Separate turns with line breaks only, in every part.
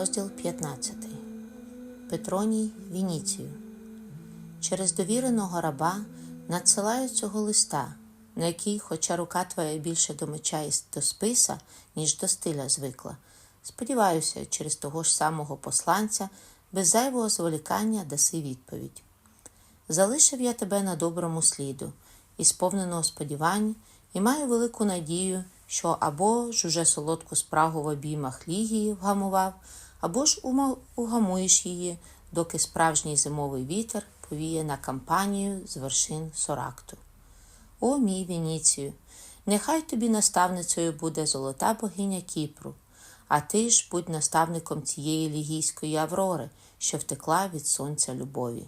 Розділ 15. Петроній Вініцію. Через довіреного раба надсилаю цього листа, на який, хоча рука твоя більше до меча і до списа, ніж до стиля звикла. Сподіваюся, через того ж самого посланця без зайвого зволікання даси відповідь. Залишив я тебе на доброму сліду, і сповненого сподівань, і маю велику надію, що або ж уже солодку спрагу в обіймах лігії вгамував, або ж угамуєш її, доки справжній зимовий вітер повіє на кампанію з вершин Соракту. О, мій Веніцію, нехай тобі наставницею буде золота богиня Кіпру, а ти ж будь наставником цієї лігійської аврори, що втекла від сонця любові.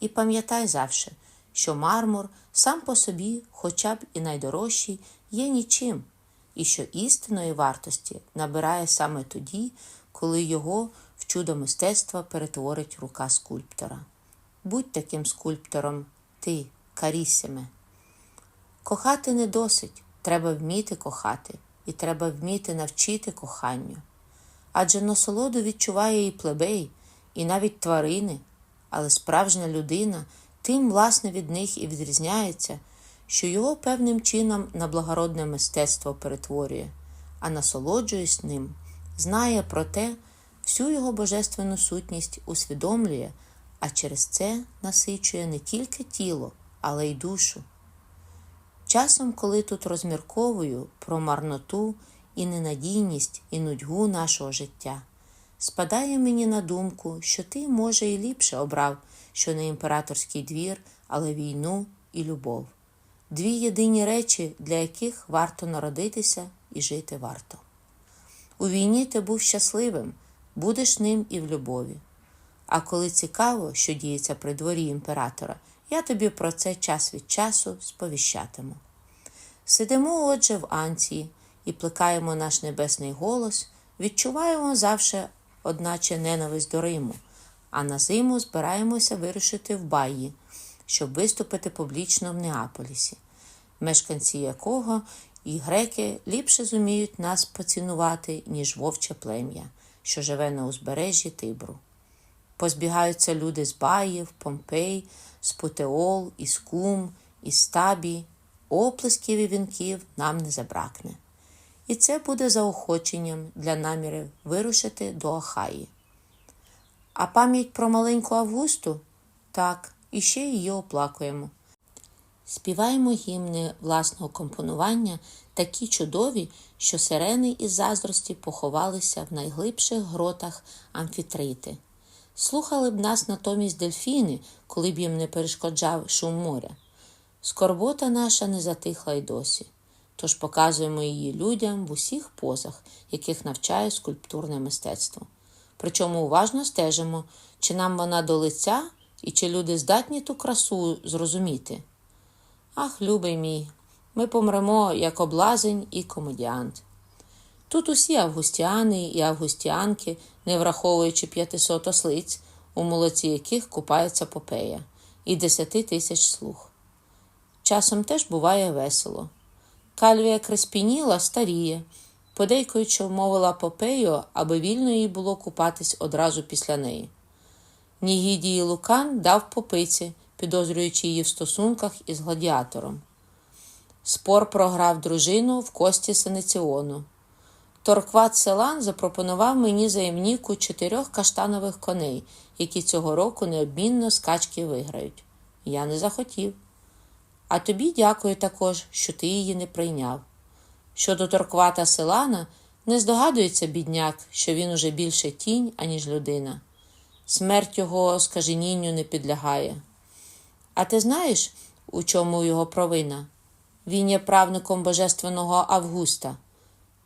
І пам'ятай завше, що мармур сам по собі, хоча б і найдорожчий, є нічим, і що істинної вартості набирає саме тоді, коли його в чудо мистецтва перетворить рука скульптора. Будь таким скульптором, ти, Карісіме. Кохати не досить, треба вміти кохати, і треба вміти навчити коханню. Адже насолоду відчуває і плебей, і навіть тварини, але справжня людина тим, власне, від них і відрізняється, що його певним чином на благородне мистецтво перетворює, а насолоджуясь ним, знає про те, всю його божественну сутність усвідомлює, а через це насичує не тільки тіло, але й душу. Часом, коли тут розмірковую про марноту і ненадійність і нудьгу нашого життя, спадає мені на думку, що ти, може, і ліпше обрав, що не імператорський двір, але війну і любов. Дві єдині речі, для яких варто народитися і жити варто. У війні ти був щасливим, будеш ним і в любові. А коли цікаво, що діється при дворі імператора, я тобі про це час від часу сповіщатиму. Сидимо, отже, в Анції і плекаємо наш небесний голос, відчуваємо завше, одначе, ненависть до Риму, а на зиму збираємося вирушити в Баї, щоб виступити публічно в Неаполісі, мешканці якого і греки ліпше зуміють нас поцінувати, ніж вовче плем'я, що живе на узбережжі Тибру. Позбігаються люди з Баїв, Помпей, з Путеол, із Кум, із Табі. Оплесків і вінків нам не забракне. І це буде заохоченням для намірів вирушити до Ахаї. А пам'ять про маленьку Августу? Так, і ще її оплакуємо. Співаємо гімни власного компонування, такі чудові, що сирени із заздрості поховалися в найглибших гротах амфітрити. Слухали б нас натомість дельфіни, коли б їм не перешкоджав шум моря. Скорбота наша не затихла й досі, тож показуємо її людям в усіх позах, яких навчає скульптурне мистецтво. Причому уважно стежимо, чи нам вона до лиця і чи люди здатні ту красу зрозуміти. Ах, любий мій, ми помремо як облазень і комедіант. Тут усі августіани і августіанки, не враховуючи 500 ослиць, у молоці яких купається попея, і 10 тисяч слуг. Часом теж буває весело. Кальвія Креспініла старіє, подейкуючи вмовила Попею, аби вільно їй було купатись одразу після неї. Нігідії Лукан дав попиці, підозрюючи її в стосунках із гладіатором. Спор програв дружину в кості Сенеціону. Торкват Селан запропонував мені заємніку чотирьох каштанових коней, які цього року необмінно скачки виграють. Я не захотів. А тобі дякую також, що ти її не прийняв. Щодо Торквата Селана, не здогадується бідняк, що він уже більше тінь, аніж людина. Смерть його скаженінню не підлягає. А ти знаєш, у чому його провина? Він є правником божественного Августа.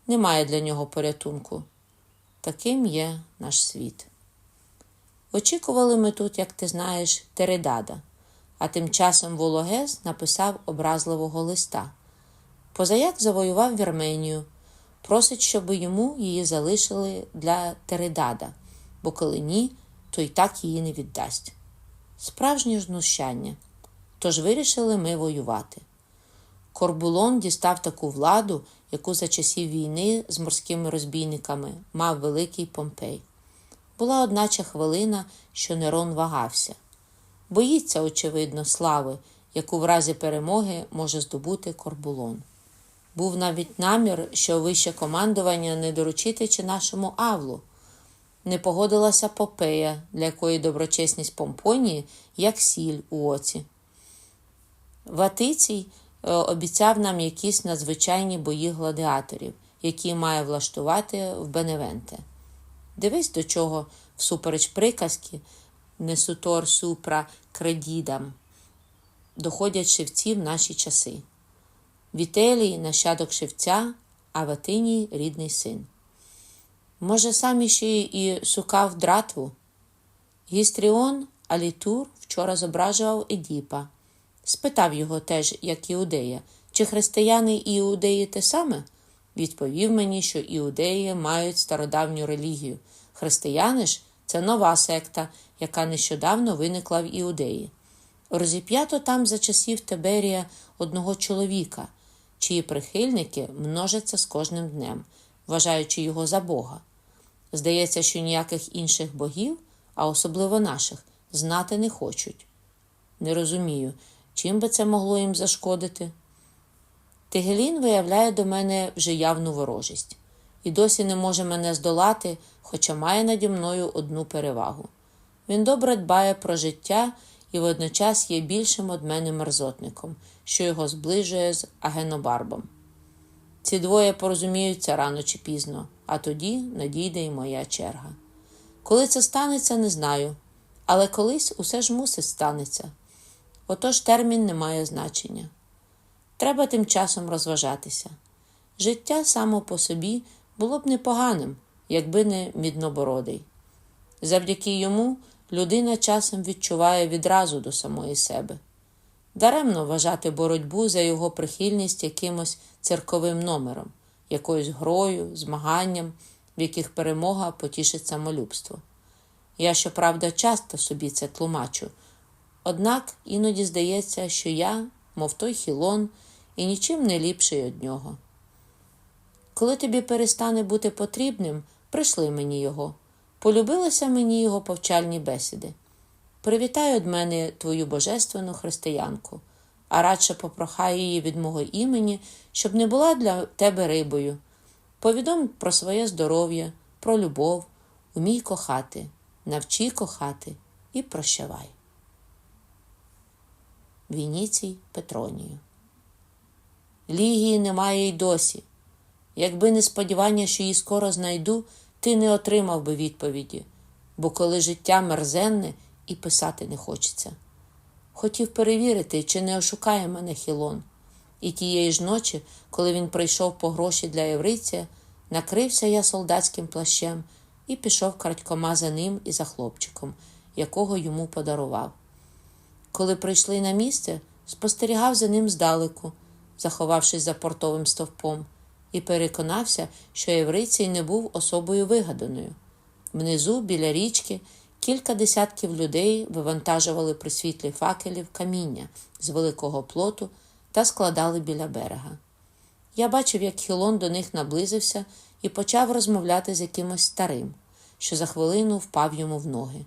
Немає для нього порятунку. Таким є наш світ. Очікували ми тут, як ти знаєш, Тередада. А тим часом Вологез написав образливого листа. Позаяк завоював Вірменію, просить, щоб йому її залишили для Тередада, бо коли ні, то й так її не віддасть. Справжнє знущання. Тож вирішили ми воювати. Корбулон дістав таку владу, яку за часів війни з морськими розбійниками мав великий Помпей. була одначе хвилина, що Нерон вагався. Боїться, очевидно, слави, яку в разі перемоги може здобути Корбулон. Був навіть намір, що вище командування не доручити чи нашому Авлу. Не погодилася Попея, для якої доброчесність Помпонії як сіль у оці. Ватицій е, обіцяв нам якісь надзвичайні бої гладіаторів, які має влаштувати в Беневенте. Дивись, до чого, всупереч приказки, несутор супра кредідам, доходять шевці в наші часи. Вітелій нащадок шевця, а Ватиній рідний син. Може, сам іще і шукав дратву? Гістріон Алітур вчора зображував Едіпа. Спитав його теж, як іудея, чи християни і іудеї те саме? Відповів мені, що іудеї мають стародавню релігію. Християни ж це нова секта, яка нещодавно виникла в іудеї. Розіп'ято там за часів Тиберія одного чоловіка, чиї прихильники множаться з кожним днем, вважаючи його за Бога. Здається, що ніяких інших богів, а особливо наших, знати не хочуть. Не розумію, чим би це могло їм зашкодити. Тигелін виявляє до мене вже явну ворожість і досі не може мене здолати, хоча має наді мною одну перевагу. Він добре дбає про життя і водночас є більшим од мене мерзотником, що його зближує з агенобарбом. Ці двоє порозуміються рано чи пізно, а тоді надійде і моя черга. Коли це станеться, не знаю, але колись усе ж мусить станеться. Отож термін не має значення. Треба тим часом розважатися. Життя само по собі було б непоганим, якби не міднобородий. Завдяки йому людина часом відчуває відразу до самої себе. Даремно вважати боротьбу за його прихильність якимось церковим номером, якоюсь грою, змаганням, в яких перемога потішить самолюбство. Я, щоправда, часто собі це тлумачу, однак іноді здається, що я, мов той хілон, і нічим не ліпший від нього. Коли тобі перестане бути потрібним, прийшли мені його. Полюбилися мені його повчальні бесіди. Привітай від мене твою божественну християнку, а радше попрохай її від мого імені, щоб не була для тебе рибою. Повідом про своє здоров'я, про любов, умій кохати, навчи кохати і прощавай. Вініцій Петронію. Лігії немає й досі. Якби не сподівання, що її скоро знайду, ти не отримав би відповіді, бо коли життя мерзенне і писати не хочеться. Хотів перевірити, чи не ошукає мене Хілон. І тієї ж ночі, коли він прийшов по гроші для євриця, накрився я солдатським плащем і пішов крадькома за ним і за хлопчиком, якого йому подарував. Коли прийшли на місце, спостерігав за ним здалеку, заховавшись за портовим стовпом, і переконався, що єврицій не був особою вигаданою. Внизу, біля річки, кілька десятків людей вивантажували при світлі факелів каміння з великого плоту та складали біля берега. Я бачив, як Хілон до них наблизився і почав розмовляти з якимось старим, що за хвилину впав йому в ноги.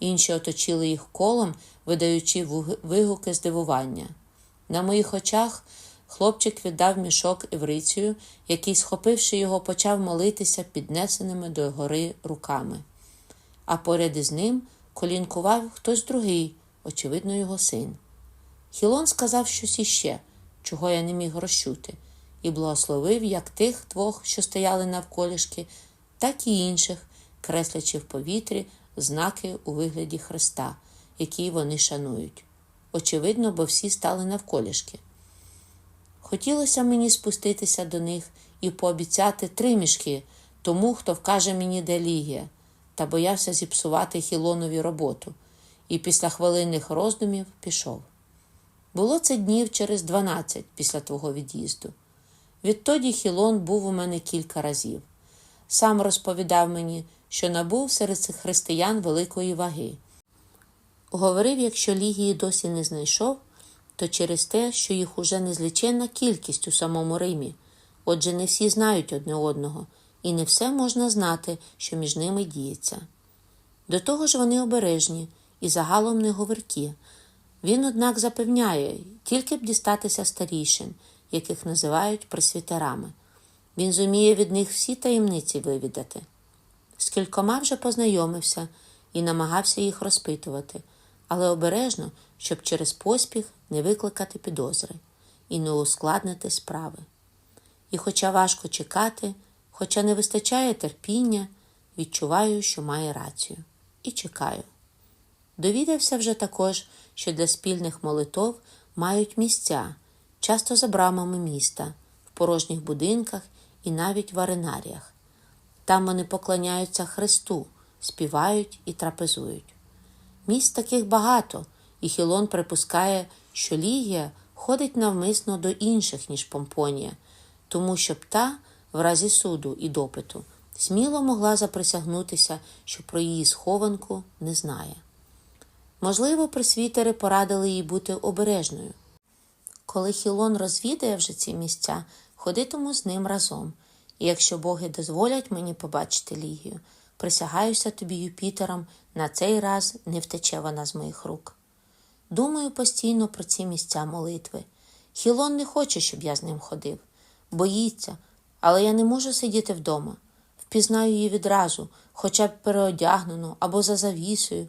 Інші оточили їх колом, видаючи вигуки здивування. На моїх очах хлопчик віддав мішок Еврицію, який, схопивши його, почав молитися піднесеними до гори руками. А поряд із ним колінкував хтось другий, очевидно, його син. Хілон сказав щось іще, чого я не міг розчути, і благословив як тих двох, що стояли навколішки, так і інших, креслячи в повітрі знаки у вигляді Христа, які вони шанують. Очевидно, бо всі стали навколішки. Хотілося мені спуститися до них і пообіцяти три мішки тому, хто вкаже мені, де лігія, та боявся зіпсувати Хілонові роботу, і після хвилинних роздумів пішов. Було це днів через дванадцять після твого від'їзду. Відтоді Хілон був у мене кілька разів. Сам розповідав мені, що набув серед цих християн великої ваги. Говорив, якщо Лігії досі не знайшов, то через те, що їх уже незліченна кількість у самому Римі, отже, не всі знають одне одного, і не все можна знати, що між ними діється. До того ж вони обережні і загалом не говоркі. Він, однак, запевняє, тільки б дістатися старішин, яких називають пресвітерами. Він зуміє від них всі таємниці вивідати. З кількома вже познайомився і намагався їх розпитувати, але обережно, щоб через поспіх не викликати підозри і не ускладнити справи. І, хоча важко чекати, хоча не вистачає терпіння, відчуваю, що має рацію, і чекаю. Довідався вже також, що для спільних молитов мають місця, часто за брамами міста, в порожніх будинках і навіть в аренаріях. Там вони поклоняються Христу, співають і трапезують. Місць таких багато, і Хілон припускає, що Лігія ходить навмисно до інших, ніж Помпонія, тому щоб та, в разі суду і допиту, сміло могла заприсягнутися, що про її схованку не знає. Можливо, присвітери порадили їй бути обережною. Коли Хілон розвідає вже ці місця, ходитиму з ним разом, і якщо боги дозволять мені побачити Лігію, присягаюся тобі Юпітером, на цей раз не втече вона з моїх рук. Думаю постійно про ці місця молитви. Хілон не хоче, щоб я з ним ходив, боїться, але я не можу сидіти вдома. Впізнаю її відразу, хоча б переодягнену або за завісою.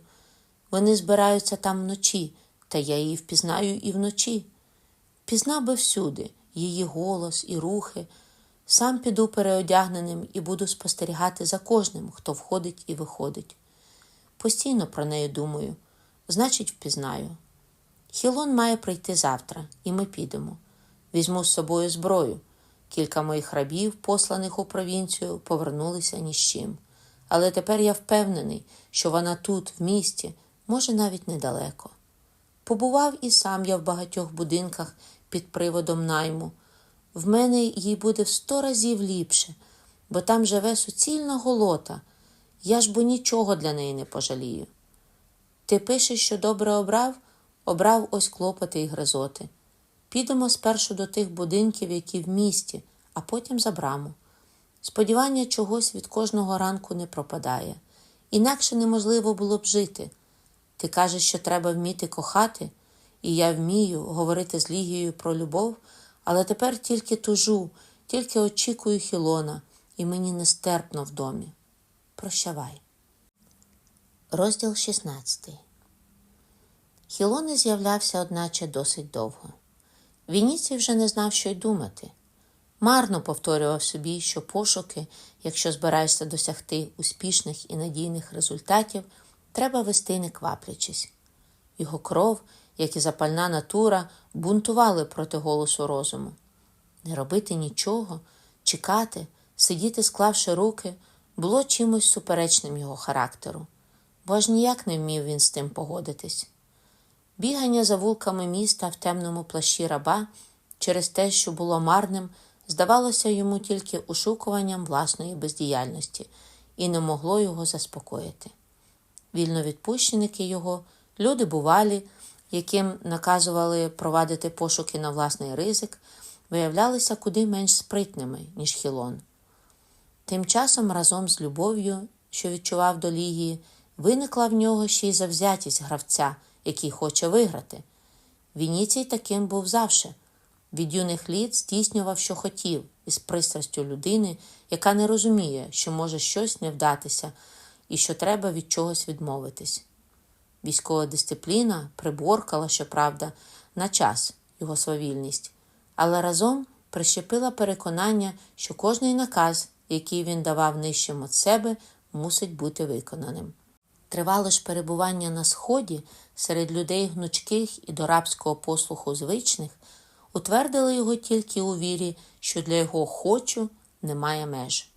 Вони збираються там вночі, та я її впізнаю і вночі. Пізнав би всюди її голос і рухи. Сам піду переодягненим і буду спостерігати за кожним, хто входить і виходить. Постійно про неї думаю, значить, впізнаю. Хілон має прийти завтра, і ми підемо. Візьму з собою зброю. Кілька моїх рабів, посланих у провінцію, повернулися ні з чим. Але тепер я впевнений, що вона тут, в місті, може навіть недалеко. Побував і сам я в багатьох будинках під приводом найму. В мене їй буде в сто разів ліпше, бо там живе суцільна голота. Я ж бо нічого для неї не пожалію. Ти пишеш, що добре обрав, обрав ось клопоти і гризоти. Підемо спершу до тих будинків, які в місті, а потім за браму. Сподівання чогось від кожного ранку не пропадає, інакше неможливо було б жити. Ти кажеш, що треба вміти кохати, і я вмію говорити з Лігією про любов, але тепер тільки тужу, тільки очікую Хілона, і мені нестерпно в домі. Прощавай. Розділ 16 Хілон не з'являвся, одначе, досить довго. Вініцій вже не знав, що й думати. Марно повторював собі, що пошуки, якщо збираєшся досягти успішних і надійних результатів, треба вести не кваплячись. Його кров, як і запальна натура, бунтували проти голосу розуму. Не робити нічого, чекати, сидіти, склавши руки, було чимось суперечним його характеру, бо аж ніяк не вмів він з тим погодитись. Бігання за вулками міста в темному плащі раба через те, що було марним, здавалося йому тільки ушукуванням власної бездіяльності і не могло його заспокоїти. Вільновідпущеники його, люди бувалі, яким наказували провадити пошуки на власний ризик, виявлялися куди менш спритними, ніж Хілон. Тим часом, разом з любов'ю, що відчував до Лігії, виникла в нього ще й завзятість гравця, який хоче виграти. Вініцій таким був завше. Від юних літ здійснював, що хотів, із пристрастю людини, яка не розуміє, що може щось не вдатися і що треба від чогось відмовитись. Військова дисципліна приборкала, щоправда, на час його свавільність, але разом прищепила переконання, що кожний наказ, який він давав нижчим від себе, мусить бути виконаним. Тривало ж перебування на сході серед людей гнучких і до рабського послуху звичних, утвердили його тільки у вірі, що для його хочу немає меж.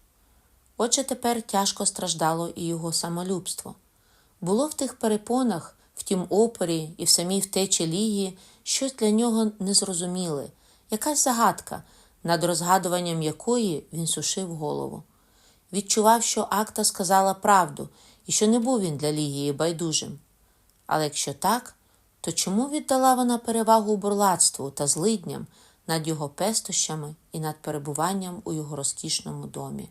Отже, тепер тяжко страждало і його самолюбство. Було в тих перепонах, в тім опорі і в самій втечі лігії щось для нього незрозуміле, якась загадка, над розгадуванням якої він сушив голову. Відчував, що акта сказала правду і що не був він для Лігії байдужим. Але якщо так, то чому віддала вона перевагу бурлацтву та злидням над його пестощами і над перебуванням у його розкішному домі?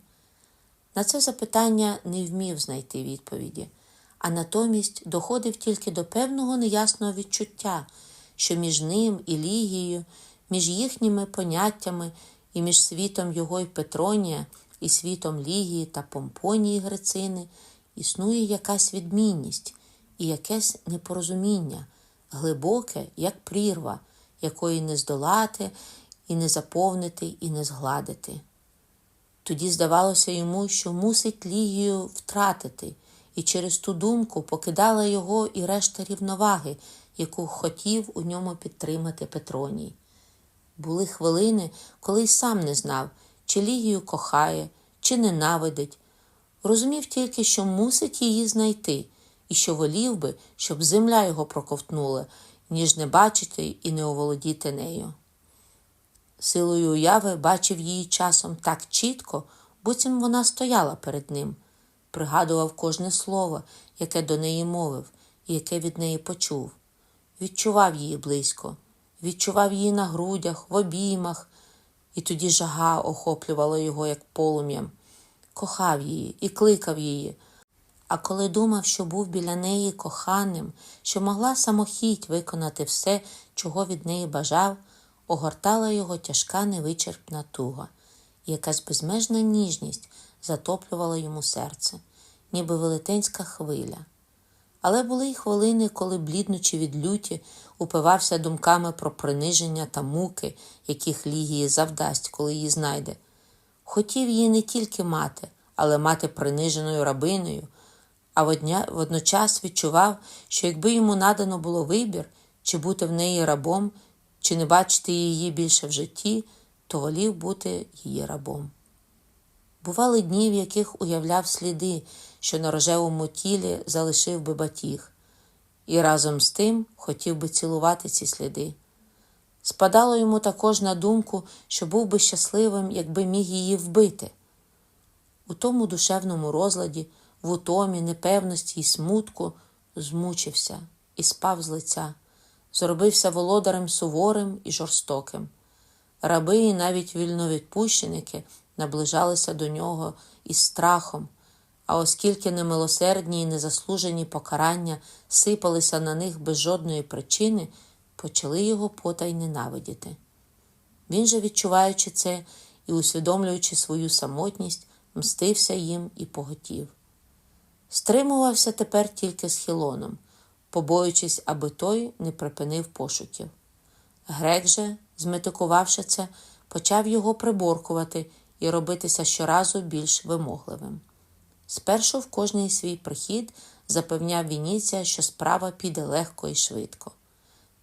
На це запитання не вмів знайти відповіді, а натомість доходив тільки до певного неясного відчуття, що між ним і Лігією, між їхніми поняттями і між світом його і Петронія, і світом Лігії та Помпонії Грецини існує якась відмінність і якесь непорозуміння, глибоке, як прірва, якої не здолати, і не заповнити, і не згладити. Тоді здавалося йому, що мусить Лігію втратити, і через ту думку покидала його і решта рівноваги, яку хотів у ньому підтримати Петроній. Були хвилини, коли й сам не знав, чи Лігію кохає, чи ненавидить. Розумів тільки, що мусить її знайти, і що волів би, щоб земля його проковтнула, ніж не бачити і не оволодіти нею. Силою уяви бачив її часом так чітко, буцім вона стояла перед ним, пригадував кожне слово, яке до неї мовив і яке від неї почув. Відчував її близько, відчував її на грудях, в обіймах, і тоді жага охоплювала його, як полум'ям. Кохав її і кликав її. А коли думав, що був біля неї коханим, що могла самохідь виконати все, чого від неї бажав, огортала його тяжка невичерпна туга, і якась безмежна ніжність затоплювала йому серце, ніби велетенська хвиля. Але були й хвилини, коли, бліднучи від люті, упивався думками про приниження та муки, яких Лігії завдасть, коли її знайде. Хотів її не тільки мати, але мати приниженою рабиною, а водночас відчував, що якби йому надано було вибір, чи бути в неї рабом, чи не бачити її більше в житті, то волів бути її рабом. Бували дні, в яких уявляв сліди, що на рожевому тілі залишив би батіг, і разом з тим хотів би цілувати ці сліди. Спадало йому також на думку, що був би щасливим, якби міг її вбити. У тому душевному розладі, в утомі, непевності і смутку змучився і спав з лиця, зробився володарем суворим і жорстоким. Раби і навіть вільновідпущеники наближалися до нього із страхом, а оскільки немилосердні і незаслужені покарання сипалися на них без жодної причини, почали його потай ненавидіти. Він же, відчуваючи це і усвідомлюючи свою самотність, мстився їм і поготів. Стримувався тепер тільки з Хілоном, побоюючись, аби той не припинив пошуків. Грек же, зметикувавши це, почав його приборкувати і робитися щоразу більш вимогливим. Спершу в кожний свій прихід запевняв Вініція, що справа піде легко і швидко.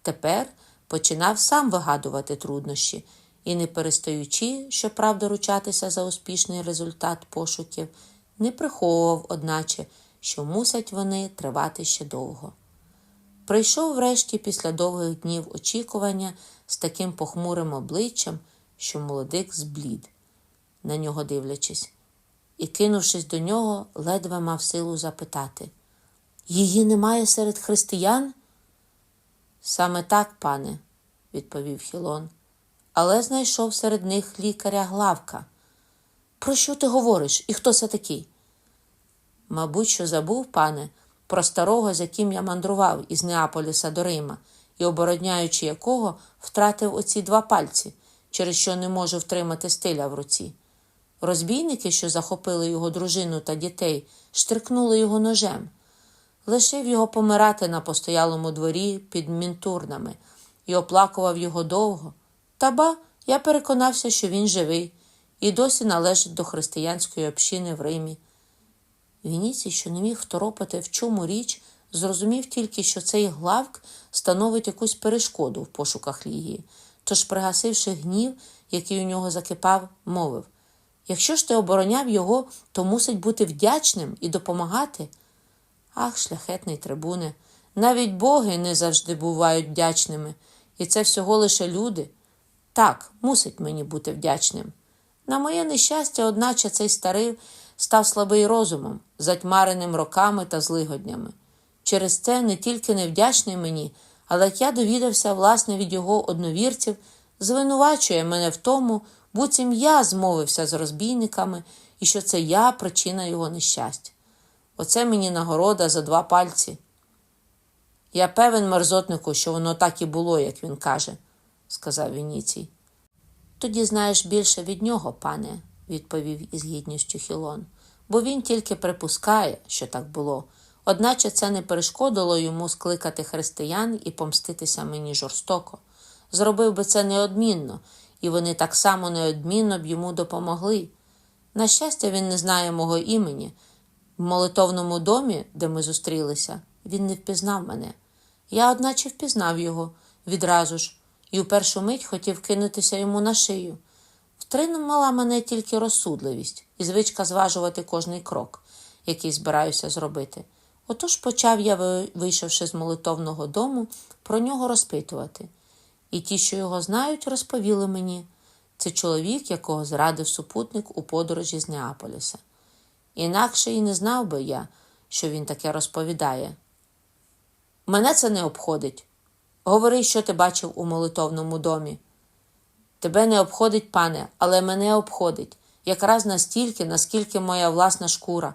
Тепер починав сам вигадувати труднощі і, не перестаючи, щоправда, ручатися за успішний результат пошуків, не приховував, одначе, що мусять вони тривати ще довго. Прийшов врешті після довгих днів очікування з таким похмурим обличчям, що молодик зблід, на нього дивлячись, і, кинувшись до нього, ледве мав силу запитати Її немає серед християн? Саме так, пане, відповів Хілон, але знайшов серед них лікаря Главка. Про що ти говориш і хто це такий? Мабуть, що забув, пане, про старого, з яким я мандрував із Неаполіса до Рима, і, обороняючи якого, втратив оці два пальці, через що не можу втримати стиля в руці. Розбійники, що захопили його дружину та дітей, штрикнули його ножем, лишив його помирати на постоялому дворі під мінтурнами і оплакував його довго. Та ба, я переконався, що він живий і досі належить до християнської общини в Римі. Вініцій, що не міг второпати, в чому річ, зрозумів тільки, що цей главк становить якусь перешкоду в пошуках Лігії, тож, пригасивши гнів, який у нього закипав, мовив Якщо ж ти обороняв його, то мусить бути вдячним і допомагати. Ах, шляхетний трибуне, навіть боги не завжди бувають вдячними, і це всього лише люди. Так, мусить мені бути вдячним. На моє нещастя, одначе цей старий став слабий розумом, затьмареним роками та злигоднями. Через це не тільки невдячний мені, але як я довідався, власне, від його одновірців, звинувачує мене в тому, буцім я змовився з розбійниками і що це я причина його нещастя. Оце мені нагорода за два пальці. Я певен, мерзотнику, що воно так і було, як він каже, сказав Вініцій. Тоді знаєш більше від нього, пане, відповів із гідністю Хілон, бо він тільки припускає, що так було. Одначе це не перешкодило йому скликати християн і помститися мені жорстоко. Зробив би це неодмінно, і вони так само неодмінно б йому допомогли. На щастя, він не знає мого імені. В молитовному домі, де ми зустрілися, він не впізнав мене. Я, одначе, впізнав його відразу ж, і в першу мить хотів кинутися йому на шию. Втримала мене тільки розсудливість і звичка зважувати кожний крок, який збираюся зробити. Отож почав я, вийшовши з молитовного дому, про нього розпитувати. І ті, що його знають, розповіли мені. Це чоловік, якого зрадив супутник у подорожі з Неаполіса. Інакше і не знав би я, що він таке розповідає. Мене це не обходить. Говори, що ти бачив у молитовному домі. Тебе не обходить, пане, але мене обходить, якраз настільки, наскільки моя власна шкура.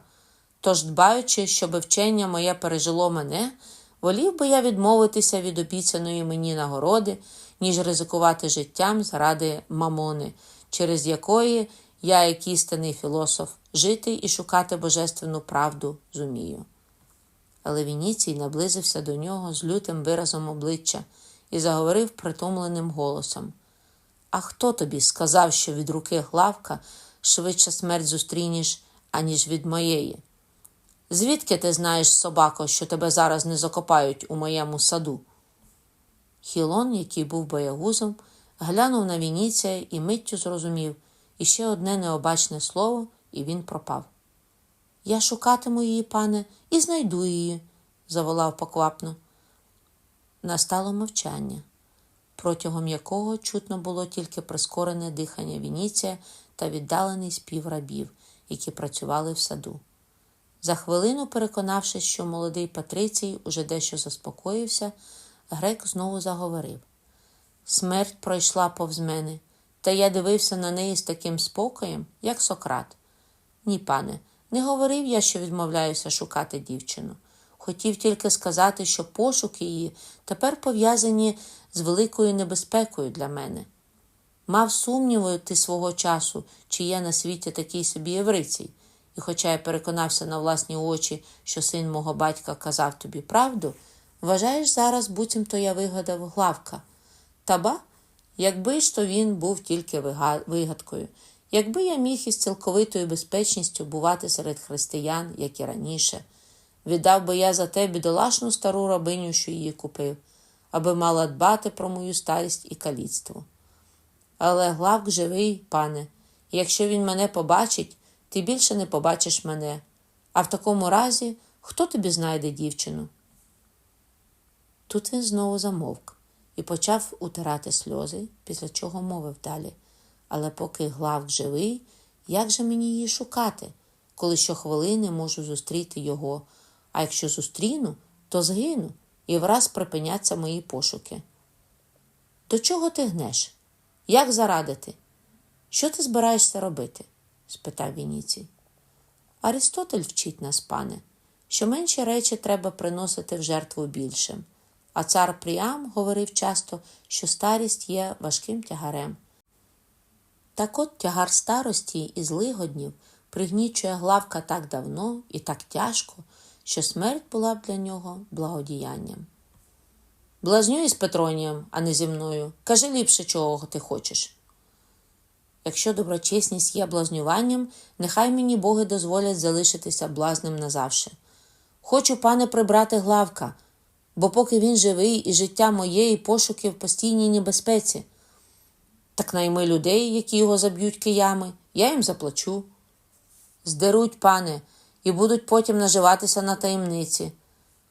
Тож, дбаючи, щоб вчення моє пережило мене, волів би я відмовитися від обіцяної мені нагороди, ніж ризикувати життям заради мамони, через якої я, як істинний філософ, жити і шукати божественну правду зумію. Але Вініцій наблизився до нього з лютим виразом обличчя і заговорив притомленим голосом. А хто тобі сказав, що від руки главка швидше смерть зустрінеш, аніж від моєї? Звідки ти знаєш, собако, що тебе зараз не закопають у моєму саду? Хілон, який був боягузом, глянув на Вініція і миттю зрозумів іще одне необачне слово, і він пропав. Я шукатиму її, пане, і знайду її, заволав поквапно. Настало мовчання, протягом якого чутно було тільки прискорене дихання Вініція та віддалений спів рабів, які працювали в саду. За хвилину, переконавшись, що молодий Патрицій уже дещо заспокоївся, грек знову заговорив. Смерть пройшла повз мене, та я дивився на неї з таким спокоєм, як Сократ. Ні, пане, не говорив я, що відмовляюся шукати дівчину. Хотів тільки сказати, що пошуки її тепер пов'язані з великою небезпекою для мене. Мав сумнівувати свого часу, чи є на світі такий собі єврицій, і хоча я переконався на власні очі, що син мого батька казав тобі правду, вважаєш зараз, буцімто я вигадав главка. Та ба, якби ж то він був тільки вигадкою, якби я міг із цілковитою безпечністю бувати серед християн, як і раніше, віддав би я за те бідолашну стару рабиню, що її купив, аби мала дбати про мою старість і каліцтво. Але главк живий, пане, і якщо він мене побачить, ти більше не побачиш мене. А в такому разі хто тобі знайде дівчину? Тут він знову замовк і почав утирати сльози, після чого мовив далі. Але поки главк живий, як же мені її шукати, коли щохвилини можу зустріти його, а якщо зустріну, то згину, і враз припиняться мої пошуки. До чого ти гнеш? Як зарадити? Що ти збираєшся робити? спитав Вініцій. Арістотель вчить нас, пане, що менші речі треба приносити в жертву більшим. А цар Пріам говорив часто, що старість є важким тягарем. Так от тягар старості і злигоднів пригнічує главка так давно і так тяжко, що смерть була б для нього благодіянням. Блазнюй з Петронієм, а не зі мною. Кажи ліпше, чого ти хочеш. Якщо доброчесність є блазнюванням, нехай мені боги дозволять залишитися блазним назавше. Хочу, пане, прибрати главка, бо поки він живий і життя моє, і пошуки в постійній небезпеці. Так найми людей, які його заб'ють киями, я їм заплачу. Здеруть, пане, і будуть потім наживатися на таємниці.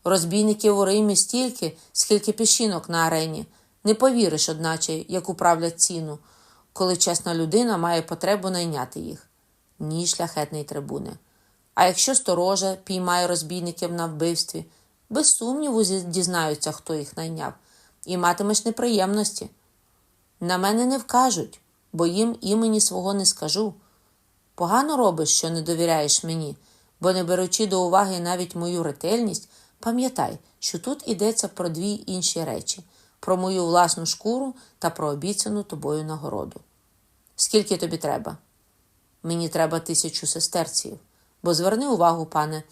Розбійників у Римі стільки, скільки піщинок на арені. Не повіриш, одначе, як управлять ціну, коли чесна людина має потребу найняти їх. Ні, шляхетний трибуне. А якщо сторожа піймає розбійників на вбивстві, без сумніву дізнаються, хто їх найняв, і матимеш неприємності. На мене не вкажуть, бо їм імені свого не скажу. Погано робиш, що не довіряєш мені, бо не беручи до уваги навіть мою ретельність, пам'ятай, що тут йдеться про дві інші речі про мою власну шкуру та про обіцяну тобою нагороду. Скільки тобі треба? Мені треба тисячу сестерців. Бо зверни увагу, пане,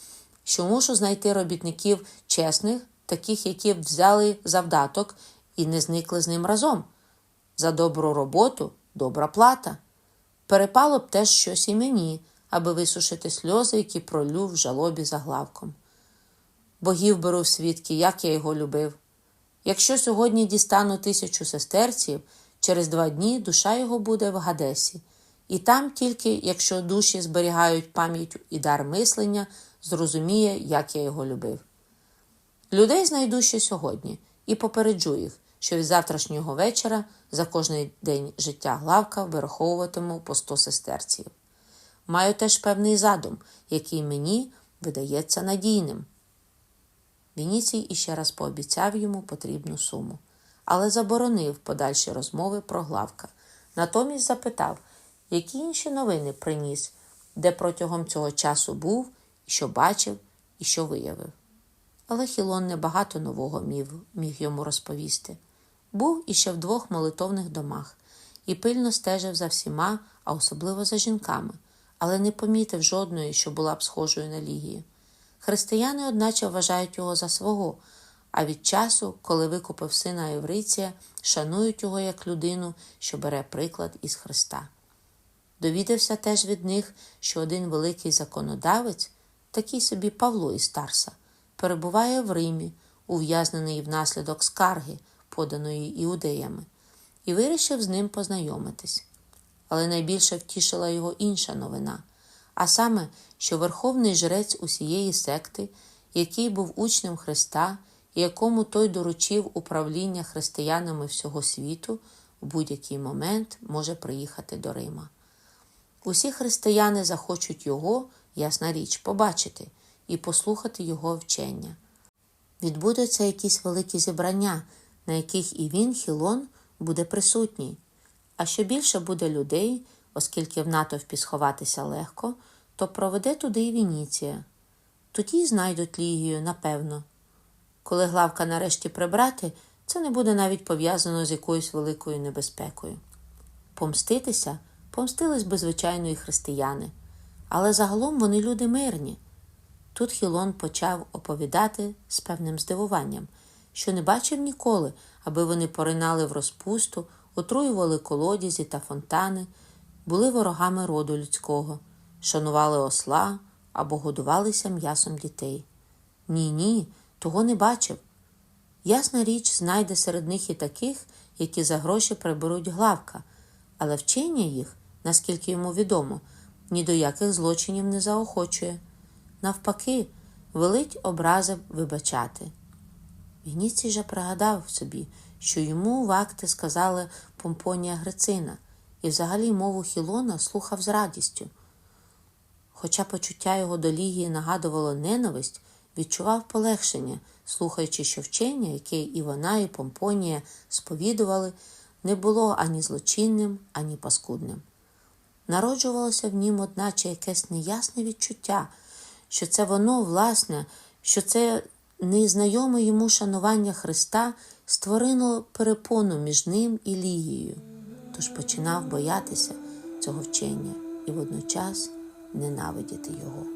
що мушу знайти робітників чесних, таких, які б взяли завдаток і не зникли з ним разом. За добру роботу добра плата. Перепало б теж щось і мені, аби висушити сльози, які пролю в жалобі за главком. Богів беру в свідки, як я його любив. Якщо сьогодні дістану тисячу сестерців, через два дні душа його буде в Гадесі, і там тільки, якщо душі зберігають пам'ять і дар мислення, зрозуміє, як я його любив. Людей знайду ще сьогодні і попереджу їх, що від завтрашнього вечора за кожний день життя главка вираховуватиму по сто сестерців. Маю теж певний задум, який мені видається надійним. Вініцій іще раз пообіцяв йому потрібну суму, але заборонив подальші розмови про главка. Натомість запитав, які інші новини приніс, де протягом цього часу був, що бачив, і що виявив. Але Хілон небагато нового міг, міг йому розповісти. Був іще в двох молитовних домах і пильно стежив за всіма, а особливо за жінками, але не помітив жодної, що була б схожою на Лігію. Християни, одначе, вважають його за свого, а від часу, коли викупив сина Євриція, шанують його як людину, що бере приклад із Христа. Довідався теж від них, що один великий законодавець, такий собі Павло із Тарса, перебуває в Римі, ув'язнений внаслідок скарги, поданої іудеями, і вирішив з ним познайомитись. Але найбільше втішила його інша новина, а саме, що верховний жрець усієї секти, який був учнем Христа і якому той доручив управління християнами всього світу, в будь-який момент може приїхати до Рима. Усі християни захочуть його, ясна річ, побачити і послухати його вчення. Відбудуться якісь великі зібрання, на яких і він, Хілон, буде присутній. А що більше буде людей, оскільки в натовпі сховатися легко, то проведе туди і Вініція. Тоді й знайдуть Лігію, напевно. Коли главка нарешті прибрати, це не буде навіть пов'язано з якоюсь великою небезпекою. Помститися помстились би звичайно і християни, але загалом вони люди мирні. Тут Хілон почав оповідати з певним здивуванням, що не бачив ніколи, аби вони поринали в розпусту, отруювали колодязі та фонтани, були ворогами роду людського, шанували осла або годувалися м'ясом дітей. Ні, ні, того не бачив. Ясна річ, знайде серед них і таких, які за гроші приберуть главка, але вчення їх, наскільки йому відомо, ні до яких злочинів не заохочує. Навпаки, велить образи вибачати. Вініцій же пригадав собі, що йому в акти сказали Помпонія Грицина, і взагалі мову Хілона слухав з радістю. Хоча почуття його до Лігії нагадувало ненависть, відчував полегшення, слухаючи, що вчення, яке і вона, і Помпонія сповідували, не було ані злочинним, ані паскудним. Народжувалося в нім, одначе, якесь неясне відчуття, що це воно, власне, що це незнайоме йому шанування Христа створило перепону між ним і Лігією, тож починав боятися цього вчення і водночас ненавидіти його.